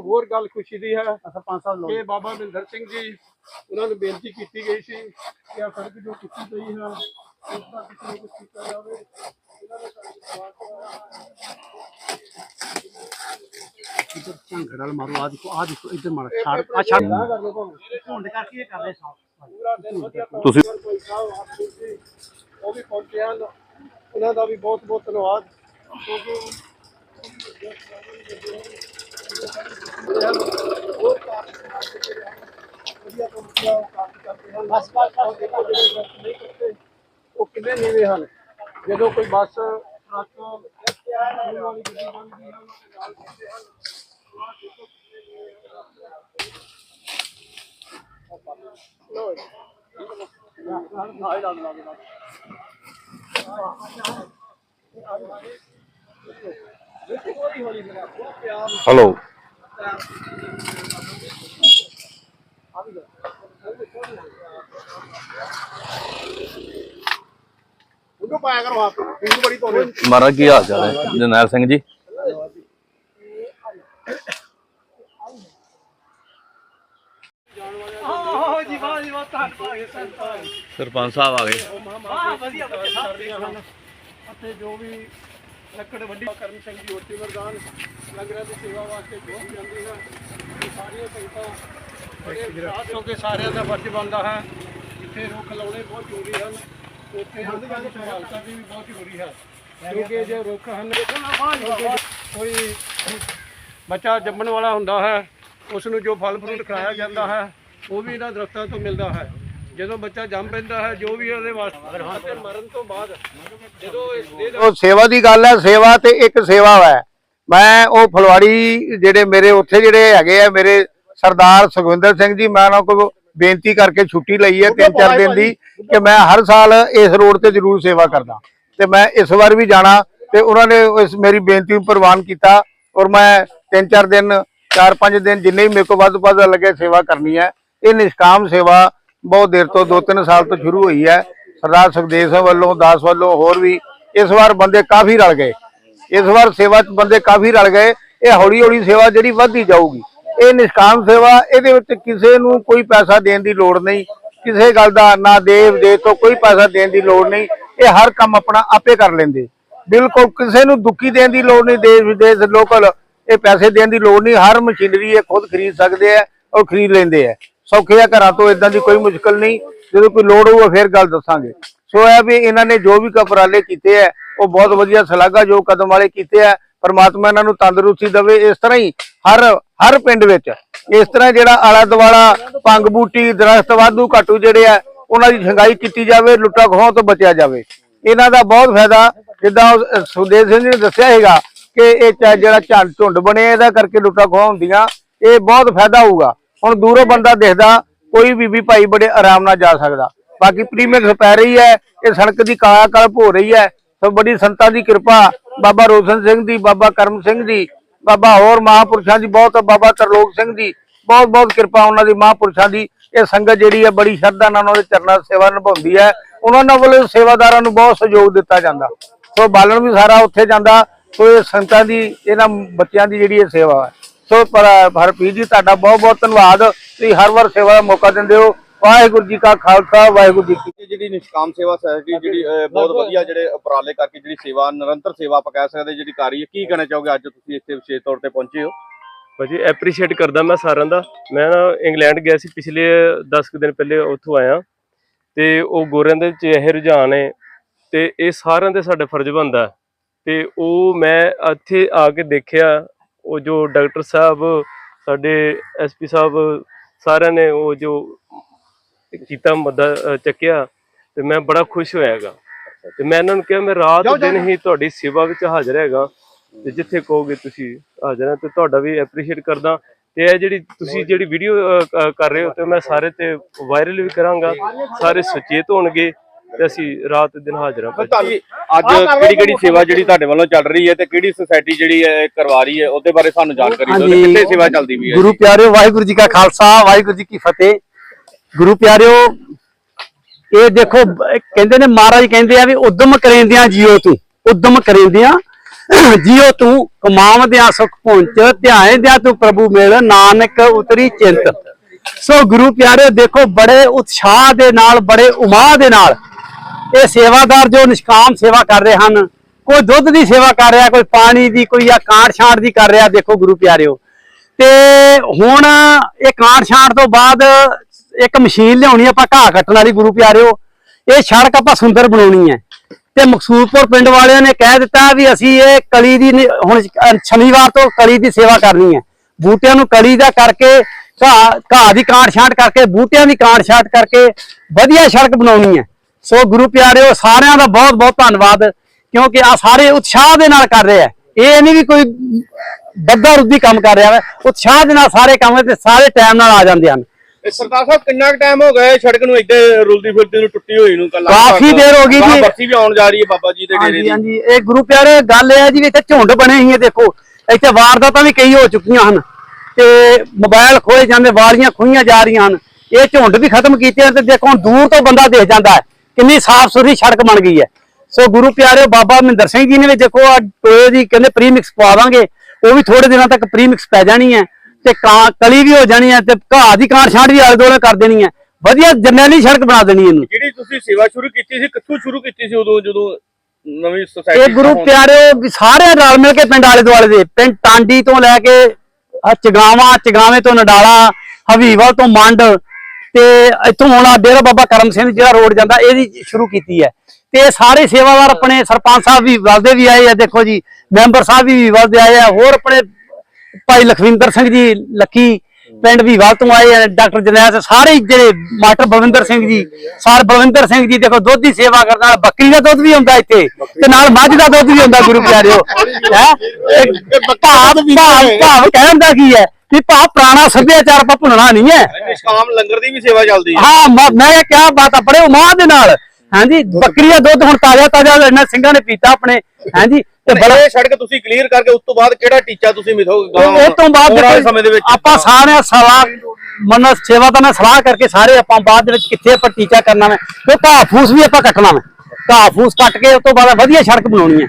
ਹੋਰ ਗੱਲ ਖੁਸ਼ੀ ਦੀ ਹੈ ਸਰਪੰਚ ਸਾਹਿਬ ਕਿ ਬਾਬਾ ਮਹਿੰਦਰ ਸਿੰਘ ਜੀ ਉਹਨਾਂ ਨੂੰ ਬੇਨਤੀ ਕੀਤੀ ਗਈ ਸੀ ਕਿ ਆ ਸੜਕ ਜੋ ਕੀਤੀ ਗਈ ਹੈ ਉਸ ਦਾ ਕਿਸੇ ਨੂੰ ਕੁਛ ਕੀਤਾ ਜਾਵੇ। ਇਹਨਾਂ ਸਵਾਲ ਝੰਗੜ ਵਾਲ ਮਾਰੋ ਆ ਦੇਖੋ ਆ ਦੇਖੋ ਇੱਧਰ ਮਾਰ ਛਾੜ ਆ ਛਾੜ। ਝੁੰਡ ਕਰਕੇ ਇਹ ਕਰ ਰਹੇ ਸਾਫ਼ ਪੂਰਾ ਦਿਨ ਵਧੀਆ ਤੁਸੀਂ- ਕੀਤਾ। ਕੋਈ ਸਾਹਿਬ ਆਪ ਜੀ ਉਹ ਵੀ ਪਹੁੰਚੇ ਹਨ। ਉਹਨਾਂ ਦਾ ਵੀ ਬਹੁਤ ਬਹੁਤ ਧੰਨਵਾਦ। ਕਿਉਂਕਿ ਹੋਰ ਕਾਫੀ ਵਧੀਆ ਤੋਂ ਵਧੀਆ ਉਹ ਕੰਮ ਕਰਦੇ ਹਨ ਬਸ ਬਸ ਉਹ ਦੇਖੋ ਜਿਹੜੇ ਵਰਕ ਨਹੀਂ ਕਰਦੇ ਉਹ ਕਿੰਨੇ ਨੀਵੇਂ ਹਨ ਜਦੋਂ ਕੋਈ ਬੱਸ ਟਰੱਕ ਆਉਣ ਵਾਲੀ ਗੱਡੀ ਲੰਘਦੀ ਹੈ ਉਹਨਾਂ ਦੇ ਨਾਲ ਜਾਂਦੇ ਹਨ ਆਹ ਦੇਖੋ ਕਿੰਨੇ ਨੀਵੇਂ ਹਨ। ਲਓ ਜੀ। ਹਲੋ ਉਹਨੂੰ ਪਾਇਆ ਕਰੋ ਆਪ ਪਿੰਡ ਬੜੀ ਤੋੜੇ ਮਹਾਰਾਜ ਕੀ ਹਾਲ ਚਾਲ ਹੈ? ਜਰਨੈਲ ਸਿੰਘ ਜੀ। ਸਰਪੰਚ ਸਾਹਿਬ ਆ ਗਏ। ਵਾਹ ਵਧੀਆ ਵਧੀਆ। ਕਰਦੀਆਂ ਹਨ ਅਤੇ ਜੋ ਵੀ ਲੱਕੜ ਵੱਡੀ ਕਰਮ ਸਿੰਘ ਜੀ ਹੋਤੀ ਮਰਦਾਨ ਲੰਗਰਾਂ ਦੀ ਸੇਵਾ ਵਾਸਤੇ ਬਹੁਤ ਜਾਂਦੀ ਹੈ ਸਾਰੀਆਂ ਸੰਗਤਾਂ ਬੜੇ ਸਾਥ ਹੋ ਕੇ ਸਾਰਿਆਂ ਦਾ ਫਰਜ਼ ਬਣਦਾ ਹੈ। ਜਿੱਥੇ ਰੁੱਖ ਲਾਉਣੇ ਬਹੁਤ ਜ਼ਰੂਰੀ ਹਨ ਉੱਥੇ ਹੰਦ ਗੱਲ ਸੰਭਾਲ ਕਰਨੀ ਵੀ ਬਹੁਤ ਜ਼ਰੂਰੀ ਹੈ। ਕਿਉਂਕਿ ਜੇ ਰੁੱਖ ਹਨ ਕਿਉਂਕਿ ਕੋਈ ਬੱਚਾ ਜੰਮਣ ਵਾਲਾ ਹੁੰਦਾ ਹੈ ਉਸ ਨੂੰ ਜੋ ਫਲ ਫਰੂਟ ਖਿਲਾਇਆ ਜਾਂਦਾ ਹੈ ਉਹ ਵੀ ਇਹਨਾਂ ਦਰਖਤਾਂ ਤੋਂ ਮਿਲਦਾ ਹੈ। ਜਦੋਂ ਬੱਚਾ ਜੰਮ ਪੈਂਦਾ ਹੈ ਜੋ ਵੀ ਉਹਦੇ ਵਾਸਤੇ ਮਰਨ ਤੋਂ ਬਾਅਦ ਜਦੋਂ ਇਸ ਉਹ ਸੇਵਾ ਦੀ ਗੱਲ ਹੈ ਸੇਵਾ ਤੇ ਇੱਕ ਸੇਵਾ ਹੈ ਮੈਂ ਉਹ ਫਲਵਾੜੀ ਜਿਹੜੇ ਮੇਰੇ ਉੱਥੇ ਜਿਹੜੇ ਹੈਗੇ ਆ ਮੇਰੇ ਸਰਦਾਰ ਸੁਖਵਿੰਦਰ ਸਿੰਘ ਜੀ ਮੈਂ ਉਹਨਾਂ ਕੋਲ ਬੇਨਤੀ ਕਰਕੇ ਛੁੱਟੀ ਲਈ ਹੈ ਤਿੰਨ ਚਾਰ ਦਿਨ ਦੀ ਕਿ ਮੈਂ ਹਰ ਸਾਲ ਇਸ ਰੋਡ ਤੇ ਜ਼ਰੂਰ ਸੇਵਾ ਕਰਦਾ। ਤੇ ਮੈਂ ਇਸ ਵਾਰ ਵੀ ਜਾਣਾ ਤੇ ਉਹਨਾਂ ਨੇ ਇਸ ਮੇਰੀ ਬੇਨਤੀ ਨੂੰ ਪ੍ਰਵਾਨ ਕੀਤਾ ਔਰ ਮੈਂ ਤਿੰਨ ਚਾਰ ਦਿਨ ਚਾਰ ਪੰਜ ਦਿਨ ਜਿੰਨੇ ਵੀ ਮੇਰੇ ਕੋਲ ਵੱਧ ਵੱਧ ਲੱਗੇ ਸੇਵਾ ਕਰਨੀ ਹੈ ਇਹ ਨਿਸ਼ਕਾਮ ਸੇਵਾ ਬਹੁਤ ਦੇਰ ਤੋਂ, ਦੋ ਤਿੰਨ ਸਾਲ ਤੋਂ ਸ਼ੁਰੂ ਹੋਈ ਹੈ। ਸਰਦਾਰ ਸੁਖਦੇਵ ਸਿੰਘ ਵੱਲੋਂ, ਦਾਸ ਵੱਲੋਂ ਹੋਰ ਵੀ ਇਸ ਵਾਰ ਬੰਦੇ ਕਾਫੀ ਰਲ ਗਏ। ਇਸ ਵਾਰ ਸੇਵਾ 'ਚ ਬੰਦੇ ਕਾਫੀ ਰਲ ਗਏ। ਇਹ ਹੌਲੀ ਹੌਲੀ ਸੇਵਾ ਜਿਹੜੀ ਵੱਧਦੀ ਜਾਊਗੀ। ਇਹ ਨਿਸ਼ਕਾਮ ਸੇਵਾ, ਇਹਦੇ ਵਿੱਚ ਕਿਸੇ ਨੂੰ ਕੋਈ ਪੈਸਾ ਦੇਣ ਦੀ ਲੋੜ ਨਹੀਂ। ਕਿਸੇ ਗੱਲ ਦਾ ਨਾ ਦੇਵ ਦੇ ਤੋਂ ਕੋਈ ਪੈਸਾ ਦੇਣ ਦੀ ਲੋੜ ਨਹੀਂ। ਇਹ ਹਰ ਕੰਮ ਆਪਣਾ ਆਪੇ ਕਰ ਲੈਂਦੇ। ਬਿਲਕੁਲ ਕਿਸੇ ਨੂੰ ਦੁੱਖੀ ਦੇਣ ਦੀ ਲੋੜ ਨਹੀਂ, ਦੇਸ਼ ਵਿਦੇਸ਼ ਲੋਕਲ ਇਹ ਪੈਸੇ ਦੇਣ ਦੀ ਲੋੜ ਨਹੀਂ। ਹਰ ਮਸ਼ੀਨਰੀ ਇਹ ਖੁਦ ਖਰੀਦ ਸਕਦੇ ਆ ਔਰ ਖਰੀਦ ਲੈਂਦੇ ਆ ਸੌਖੇ ਆ ਘਰਾਂ ਤੋਂ ਇਦਾਂ ਦੀ ਕੋਈ ਮੁਸ਼ਕਲ ਨਹੀਂ। ਜਦੋਂ ਕੋਈ ਲੋੜ ਹੋਊਗਾ ਫਿਰ ਗੱਲ ਦੱਸਾਂਗੇ। ਸੋ ਇਹ ਵੀ ਇਹਨਾਂ ਨੇ ਜੋ ਵੀ ਕਪਰਾਲੇ ਕੀਤੇ ਆ, ਉਹ ਬਹੁਤ ਵਧੀਆ ਸ਼ਲਾਘਾ ਜੋ ਕਦਮ ਵਾਲੇ ਕੀਤੇ ਆ। ਪਰਮਾਤਮਾ ਇਹਨਾਂ ਨੂੰ ਤੰਦਰੁਸਤੀ ਦੇਵੇ। ਇਸ ਤਰ੍ਹਾਂ ਹੀ ਹਰ ਹਰ ਪਿੰਡ ਵਿੱਚ, ਇਸ ਤਰ੍ਹਾਂ ਜਿਹੜਾ ਆਲਾ ਦੁਆਲਾ ਭੰਗ ਬੂਟੀ, ਦਰਖਤ ਵਾਧੂ ਘਾਟੂ ਜਿਹੜੇ ਆ, ਉਹਨਾਂ ਦੀ ਛੰਗਾਈ ਕੀਤੀ ਜਾਵੇ, ਲੁੱਟਾ ਖੋਹਾਂ ਤੋਂ ਬਚਿਆ ਜਾਵੇ। ਇਹਨਾਂ ਦਾ ਬਹੁਤ ਫਾਇਦਾ, ਜਿੱਦਾਂ ਉਹ ਸੁਖਦੇਵ ਸਿੰਘ ਜੀ ਨੇ ਦੱਸਿਆ ਹੈਗਾ ਕਿ ਇਹ ਚ- ਜਿਹੜਾ ਝੰਡ ਝੁੰਡ ਬਣੇ ਇਹਦਾ ਕਰਕੇ ਲੁੱਟਾ ਖੋਹਾਂ ਹੁੰਦੀਆਂ। ਇਹ ਬਹੁਤ ਫਾਇਦਾ ਹੋਊਗਾ। ਹੁਣ ਦੂਰੋਂ ਬੰਦਾ ਦੇਖਦਾ, ਕੋਈ ਵੀ ਭਾਈ ਬੜੇ ਆਰਾਮ ਨਾਲ ਜਾ ਸਕਦਾ। ਬਾਕੀ ਪ੍ਰੀਮਿਕਸ ਪੈ ਰਹੀ ਹੈ, ਇਹ ਸੜਕ ਦੀ ਕਾਲਾ ਕਲਪ ਹੋ ਰਹੀ ਹੈ। ਸੋ ਬੜੀ ਸੰਤਾਂ ਦੀ ਕਿਰਪਾ, ਬਾਬਾ ਰੋਸ਼ਨ ਸਿੰਘ ਦੀ, ਬਾਬਾ ਕਰਮ ਸਿੰਘ ਦੀ, ਬਾਬਾ ਹੋਰ ਮਹਾਪੁਰਸ਼ਾਂ ਦੀ ਬਹੁਤ, ਬਾਬਾ ਤਰਲੋਕ ਸਿੰਘ ਦੀ, ਬਹੁਤ ਬਹੁਤ ਕਿਰਪਾ ਉਹਨਾਂ ਦੀ ਮਹਾਪੁਰਸ਼ਾਂ ਦੀ। ਇਹ ਸੰਗਤ ਜਿਹੜੀ ਹੈ, ਬੜੀ ਸ਼ਰਧਾ ਨਾਲ ਉਹਨਾਂ ਦੇ ਚਰਨਾਂ ਸੇਵਾ ਨਿਭਾਉਂਦੀ ਹੈ। ਉਹਨਾਂ ਨਾਲ ਵੱਲੋਂ ਸੇਵਾਦਾਰਾਂ ਨੂੰ ਬਹੁਤ ਸਹਿਯੋਗ ਦਿੱਤਾ ਜਾਂਦਾ। ਸੋ ਬਾਲਣ ਵੀ ਸਾਰਾ ਉੱਥੇ ਜਾਂਦਾ। ਸੋ ਇਹ ਸੰਤਾਂ ਦੀ, ਇਹਨਾਂ ਬੱਚਿਆਂ ਦੀ ਜਿਹੜੀ ਇਹ ਸੇਵਾ ਹੈ। ਸੋ ਪਰ ਹਰਪ੍ਰੀਤ ਜੀ ਤੁਹਾਡਾ ਬਹੁਤ ਬਹੁਤ ਧੰਨਵਾਦ। ਤੁਸੀਂ ਹਰ ਵਾਰ ਸੇਵਾ ਦਾ ਮੌਕਾ ਦਿੰਦੇ ਹੋ। ਵਾਹਿਗੁਰੂ ਜੀ ਕਾ ਖਾਲਸਾ ਵਾਹਿਗੁਰੂ ਜੀ ਕੀ ਜਿਹੜੀ ਨਿਸ਼ਕਾਮ ਸੇਵਾ ਸੋਸਾਇਟੀ ਜਿਹੜੀ ਬਹੁਤ ਵਧੀਆ ਜਿਹੜੇ ਉਪਰਾਲੇ ਕਰਕੇ ਜਿਹੜੀ ਸੇਵਾ ਨਿਰੰਤਰ ਸੇਵਾ ਆਪਾਂ ਕਹਿ ਸਕਦੇ ਜਿਹੜੀ ਕਰ ਰਹੀ ਹੈ। ਕੀ ਕਹਿਣਾ ਚਾਹੋਗੇ? ਅੱਜ ਤੁਸੀਂ ਇੱਥੇ ਵਿਸ਼ੇਸ਼ ਤੌਰ ਤੇ ਪਹੁੰਚੇ ਹੋ। ਭਾਜੀ ਐਪਰੀਸ਼ੀਏਟ ਕਰਦਾ ਮੈਂ ਸਾਰਿਆਂ ਦਾ। ਮੈਂ ਨਾ ਇੰਗਲੈਂਡ ਗਿਆ ਸੀ ਪਿਛਲੇ 10 ਕੁ ਦਿਨ ਪਹਿਲੇ ਉੱਥੋਂ ਆਇਆ। ਤੇ ਉਹ ਗੋਰਿਆਂ ਦੇ ਵਿੱਚ ਇਹ ਰੁਝਾਨ ਹੈ ਤੇ ਇਹ ਸਾਰਿਆਂ ਦੇ ਸਾਡੇ ਫਰਜ਼ ਬਣਦਾ। ਹੈ। ਤੇ ਉਹ ਮੈਂ ਇੱਥੇ ਆ ਕੇ ਦੇਖਿਆ ਉਹ ਜੋ ਡਾਕਟਰ ਸਾਹਿਬ ਸਾਡੇ ਐਸਪੀ ਸਾਹਿਬ ਸਾਰਿਆਂ ਨੇ ਉਹ ਜੋ ਕੀਤਾ ਮੁੱਦਾ ਅ, ਚੱਕਿਆ ਤੇ ਮੈਂ ਬੜਾ ਖੁਸ਼ ਹੋਇਆਗਾ ਤੇ ਮੈਂ ਇਹਨਾਂ ਨੂੰ ਕਿਹਾ ਮੈਂ ਰਾਤ ਦਿਨ ਹੀ ਤੁਹਾਡੀ ਸੇਵਾ ਵਿੱਚ ਹਾਜ਼ਰ ਹੈਗਾ ਤੇ ਜਿੱਥੇ ਕਹੋਗੇ ਤੁਸੀਂ ਹਾਜ਼ਰ ਹਾਂ ਤੇ ਤੁਹਾਡਾ ਵੀ ਐਪਰੀਸ਼ੀਏਟ ਕਰਦਾ। ਤੇ ਇਹ ਜਿਹੜੀ ਤੁਸੀਂ ਜਿਹੜੀ ਵੀਡੀਓ ਕਰ ਰਹੇ ਹੋ ਤੇ ਮੈਂ ਸਾਰੇ ਤੇ ਵਾਇਰਲ ਵੀ ਕਰਾਂਗਾ ਸਾਰੇ ਸੁਚੇਤ ਹੋਣਗੇ। ਤੇ ਅਸੀਂ ਰਾਤ ਦਿਨ ਹਾਜ਼ਰ ਹਾਂ ਭਾਜੀ। ਅੱਜ ਕਿਹੜੀ ਕਿਹੜੀ ਸੇਵਾ ਜਿਹੜੀ ਤੁਹਾਡੇ ਵੱਲੋਂ ਚੱਲ ਰਹੀ ਹੈ ਤੇ ਕਿਹੜੀ ਸੁਸਾਇਟੀ ਜਿਹੜੀ ਹੈ ਕਰਵਾ ਰਹੀ ਹੈ ਉਹਦੇ ਬਾਰੇ ਸਾਨੂੰ ਜਾਣਕਾਰੀ ਦਿਓ ਤੇ। ਕਿੱਥੇ ਸੇਵਾ ਚੱਲਦੀ ਵੀ ਹੈ ਗੁਰੂ ਪਿਆਰਿਓ ਵਾਹਿਗੁਰੂ ਜੀ ਕਾ ਖਾਲਸਾ ਵਾਹਿਗੁਰੂ ਜੀ ਕੀ ਫਤਿਹ ਗੁਰੂ ਪਿਆਰਿਓ ਇਹ ਦੇਖੋ ਕਹਿੰਦੇ ਨੇ ਮਹਾਰਾਜ ਕਹਿੰਦੇ ਆ ਵੀ ਉਦਮ ਕਰੇਂਦਿਆਂ ਜੀਓ ਤੂੰ ਉਦਮ ਕਰੇਂਦਿਆਂ ਜਿਉ ਤੂੰ ਕਮਾਵਦਿਆਂ ਸੁਖ ਪਹੁੰਚ ਧਿਆਇਂਦਿਆਂ ਤੂੰ ਪ੍ਰਭੂ ਮਿਲ ਨਾਨਕ ਉਤਰੀ ਚਿੰਤ ਸੋ ਗੁਰੂ ਪਿਆਰੇ ਦੇਖੋ ਬੜੇ ਉਤਸ਼ਾਹ ਦੇ ਨਾਲ ਬੜੇ ਉਮਾਹ ਦੇ ਨਾਲ ਇਹ ਸੇਵਾਦਾਰ ਜੋ ਨਿਸ਼ਕਾਮ ਸੇਵਾ ਕਰ ਰਹੇ ਹਨ, ਕੋਈ ਦੁੱਧ ਦੀ ਸੇਵਾ ਕਰ ਰਿਹਾ, ਕੋਈ ਪਾਣੀ ਦੀ, ਕੋਈ ਆ ਕਾਂਟ ਛਾਂਟ ਦੀ ਕਰ ਰਿਹਾ, ਦੇਖੋ ਗੁਰੂ ਪਿਆਰਿਓ। ਤੇ ਹੁਣ ਇਹ ਕਾਂਟ ਛਾਂਟ ਤੋਂ ਬਾਅਦ ਇੱਕ ਮਸ਼ੀਨ ਲਿਆਉਣੀ ਆਪਾਂ ਘਾਹ ਕੱਟਣ ਵਾਲੀ ਗੁਰੂ ਪਿਆਰਿਓ। ਇਹ ਸੜਕ ਆਪਾਂ ਸੁੰਦਰ ਬਣਾਉਣੀ ਹੈ। ਤੇ ਮਕਸੂਦਪੁਰ ਪਿੰਡ ਵਾਲਿਆਂ ਨੇ ਕਹਿ ਦਿੱਤਾ ਵੀ ਅਸੀਂ ਇਹ ਕਲੀ ਦੀ ਨੀ- ਹੁਣ ਸ਼ਨੀਵਾਰ ਤੋਂ ਕਲੀ ਦੀ ਸੇਵਾ ਕਰਨੀ ਹੈ। ਬੂਟਿਆਂ ਨੂੰ ਕਲੀ ਦਾ ਕਰਕੇ ਘਾਹ ਘਾਹ ਦੀ ਕਾਂਟ ਛਾਂਟ ਕਰਕੇ, ਬੂਟਿਆਂ ਦੀ ਕਾਂਟ ਛਾਂਟ ਕਰਕੇ ਵਧੀਆ ਸੜਕ ਬਣਾਉਣੀ ਹੈ। ਸੋ ਗੁਰੂ ਪਿਆਰਿਓ ਸਾਰਿਆਂ ਦਾ ਬਹੁਤ ਬਹੁਤ ਧੰਨਵਾਦ ਕਿਉਂਕਿ ਆ ਸਾਰੇ ਉਤਸ਼ਾਹ ਦੇ ਨਾਲ ਕਰ ਰਹੇ ਆ ਇਹ ਨਹੀਂ ਵੀ ਕੋਈ ਬੱਦਾ ਰੁੱਦੀ ਕੰਮ ਕਰ ਰਿਹਾ ਹੈ ਉਤਸ਼ਾਹ ਦੇ ਨਾਲ ਸਾਰੇ ਕੰਮ ਤੇ ਸਾਰੇ ਟਾਈਮ ਨਾਲ ਆ ਜਾਂਦੇ ਹਨ। ਸਰਦਾਰ ਸਾਹਿਬ ਕਿੰਨਾ ਕੁ ਟਾਈਮ ਹੋ ਗਿਆ ਸੜਕ ਨੂੰ ਇੱਥੇ ਰੁਲਦੀ ਫਿਰਦੀ ਨੂੰ ਟੁੱਟੀ ਹੋਈ ਨੂੰ ਕੱਲਾ ਕਾਫੀ ਦੇਰ ਹੋ ਗਈ ਜੀ। ਬੱਤੀ ਵੀ ਆਉਣ ਜਾ ਰਹੀ ਹੈ ਬਾਬਾ ਜੀ ਦੇ ਡੇਰੇ ਹਾਂਜੀ ਦੀ। ਹਾਂਜੀ। ਇਹ ਗੁਰੂ ਪਿਆਰੇ ਗੱਲ ਇਹ ਹੈ ਜੀ ਵੀ ਇੱਥੇ ਝੁੰਡ ਬਣੇ ਹੋਏ ਦੇਖੋ। ਇੱਥੇ ਵਾਰਦਾਤਾਂ ਵੀ ਕਈ ਹੋ ਚੁੱਕੀਆਂ ਹਨ ਤੇ ਮੋਬਾਈਲ ਖੋਏ ਜਾਂਦੇ ਵਾਲੀਆਂ ਖੋਈਆਂ ਜਾ ਰਹੀਆਂ ਹਨ। ਇਹ ਝੁੰਡ ਵੀ ਖਤਮ ਕੀਤੇ ਤੇ ਦੇਖੋ ਹੁਣ ਦੂਰ ਤੋਂ ਬੰਦਾ ਦੇਖ ਜਾਂਦਾ ਹੈ। ਕਿੰਨੀ ਸਾਫ਼ ਸੁਥਰੀ ਸੜਕ ਬਣ ਗਈ ਹੈ। ਸੋ ਗੁਰੂ ਪਿਆਰਿਓ ਬਾਬਾ ਮਹਿੰਦਰ ਸਿੰਘ ਜੀ ਨੇ ਵੀ ਦੇਖੋ ਆ ਟੋਏ ਦੀ ਕਹਿੰਦੇ ਪ੍ਰੀਮਿਕਸ ਪਵਾ ਦਾਂਗੇ ਉਹ ਵੀ ਥੋੜੇ ਦਿਨਾਂ ਤੱਕ ਪ੍ਰੀਮਿਕਸ ਪੈ ਜਾਣੀ ਹੈ ਤੇ ਕਾਂ ਕਲੀ ਵੀ ਹੋ ਜਾਣੀ ਹੈ ਤੇ ਘਾਹ ਦੀ ਕਾਂ ਛਾਂਟ ਵੀ ਆਲੇ ਦੁਆਲੇ ਕਰ ਦੇਣੀ ਹੈ। ਵਧੀਆ ਜਰਨੈਲੀ ਸੜਕ ਬਣਾ ਦੇਣੀ ਇਹਨੂੰ। ਜਿਹੜੀ ਤੁਸੀਂ ਸੇਵਾ ਸ਼ੁਰੂ ਕੀਤੀ ਸੀ ਕਿੱਥੋਂ ਸ਼ੁਰੂ ਕੀਤੀ ਸੀ ਉਦੋਂ ਜਦੋਂ ਨਵੀਂ ਸੁਸਾਇਟੀ ਇਹ ਗੁਰੂ ਪਿਆਰਿਓ ਸਾਰੇ ਰਲ ਮਿਲ ਕੇ ਪਿੰਡ ਆਲੇ ਦੁਆਲੇ ਦੇ ਪਿੰਡ ਟਾਂਡੀ ਤੋਂ ਲੈ ਕੇ ਆ ਚਗਾਵਾਂ ਚਗਾਵੇਂ ਤੋਂ ਨਡਾਲਾ ਹਵੀਵਾਲ ਤੋਂ ਮੰਡ ਤੇ ਇੱਥੋਂ ਹੁਣ ਆਹ ਡੇਰਾ ਬਾਬਾ ਕਰਮ ਸਿੰਘ ਜਿਹੜਾ ਰੋਡ ਜਾਂਦਾ ਇਹਦੀ ਸ਼ੁਰੂ ਕੀਤੀ ਹੈ। ਤੇ ਸਾਰੇ ਸੇਵਾਦਾਰ ਆਪਣੇ ਸਰਪੰਚ ਸਾਹਿਬ ਵੀ ਵਲਦੇ ਵੀ ਆਏ ਆ ਦੇਖੋ ਜੀ ਮੈਂਬਰ ਸਾਹਿਬ ਵੀ ਵਲਦੇ ਆਏ ਆ ਹੋਰ ਆਪਣੇ ਭਾਈ ਲਖਵਿੰਦਰ ਸਿੰਘ ਜੀ ਲੱਕੀ ਪਿੰਡ ਵੀ ਵੱਲ ਤੋਂ ਆਏ ਆ ਡਾਕਟਰ ਜਨੈਲ ਸਾਰੇ ਜਿਹੜੇ ਮਾਸਟਰ ਬਲਵਿੰਦਰ ਸਿੰਘ ਜੀ ਸਰ ਬਲਵਿੰਦਰ ਸਿੰਘ ਜੀ ਦੇਖੋ ਦੁੱਧ ਦੀ ਸੇਵਾ ਕਰਨ ਨਾਲ ਬੱਕਰੀ ਦਾ ਦੁੱਧ ਵੀ ਹੁੰਦਾ ਇੱਥੇ ਤੇ ਨਾਲ ਮੱਝ ਦਾ ਦੁੱਧ ਵੀ ਹੁੰਦਾ ਗੁਰੂ ਪਿਆਰਿਓ। ਹੈ? ਭਾਵ ਭਾਵ ਕਹਿਣ ਦਾ ਕੀ ਹੈ? ਵੀ ਭਾ ਪੁਰਾਣਾ ਸੱਭਿਆਚਾਰ ਆਪਾਂ ਭੁੱਲਣਾ ਨਹੀਂ ਹੈ। ਨਿਸ਼ਕਾਮ ਲੰਗਰ ਦੀ ਵੀ ਸੇਵਾ ਚੱਲਦੀ ਹੈ। ਹਾਂ ਮ- ਇਹ ਕਿਹਾ ਬਾਤ ਆ ਬੜੇ ਉਮਾਦ ਦੇ ਨਾਲ। ਹਾਂਜੀ ਬੱਕਰੀ ਦਾ ਦੁੱਧ ਹੁਣ ਤਾਜ਼ਾ ਤਾਜ਼ਾ ਇਹਨਾਂ ਸਿੰਘਾਂ ਨੇ ਪੀਤਾ ਆਪਣੇ। ਹਾਂਜੀ ਤੇ ਬੜਾ ਸੜਕ ਤੁਸੀਂ ਕਲੀਅਰ ਕਰਕੇ ਉਸ ਤੋਂ ਬਾਅਦ ਕਿਹੜਾ ਟੀਚਾ ਤੁਸੀਂ ਮਿਥੋਗੇ ਉਹ ਤੋਂ ਬਾਅਦ ਸਮੇਂ ਦੇ ਵਿੱਚ? ਆਪਾਂ ਸਾਰੇ ਸਲਾਹ ਮਨ ਸੇਵਾ ਤਾਂ ਮੈਂ ਸਲਾਹ ਕਰਕੇ ਸਾਰੇ ਆਪਾਂ ਬਾਅਦ ਦੇ ਵਿੱਚ ਕਿੱਥੇ ਆਪਾਂ ਟੀਚਾ ਕਰਨਾ ਮੈਂ ਤੇ ਘਾਹ ਫੂਸ ਵੀ ਆਪਾਂ ਕੱਟਣਾ ਮੈਂ ਘਾਹ ਫੂਸ ਕੱਟ ਕੇ ਉਸ ਤੋਂ ਬਾਅਦ ਵਧੀਆ ਸੜਕ ਬਣਾਉਣੀ ਹੈ।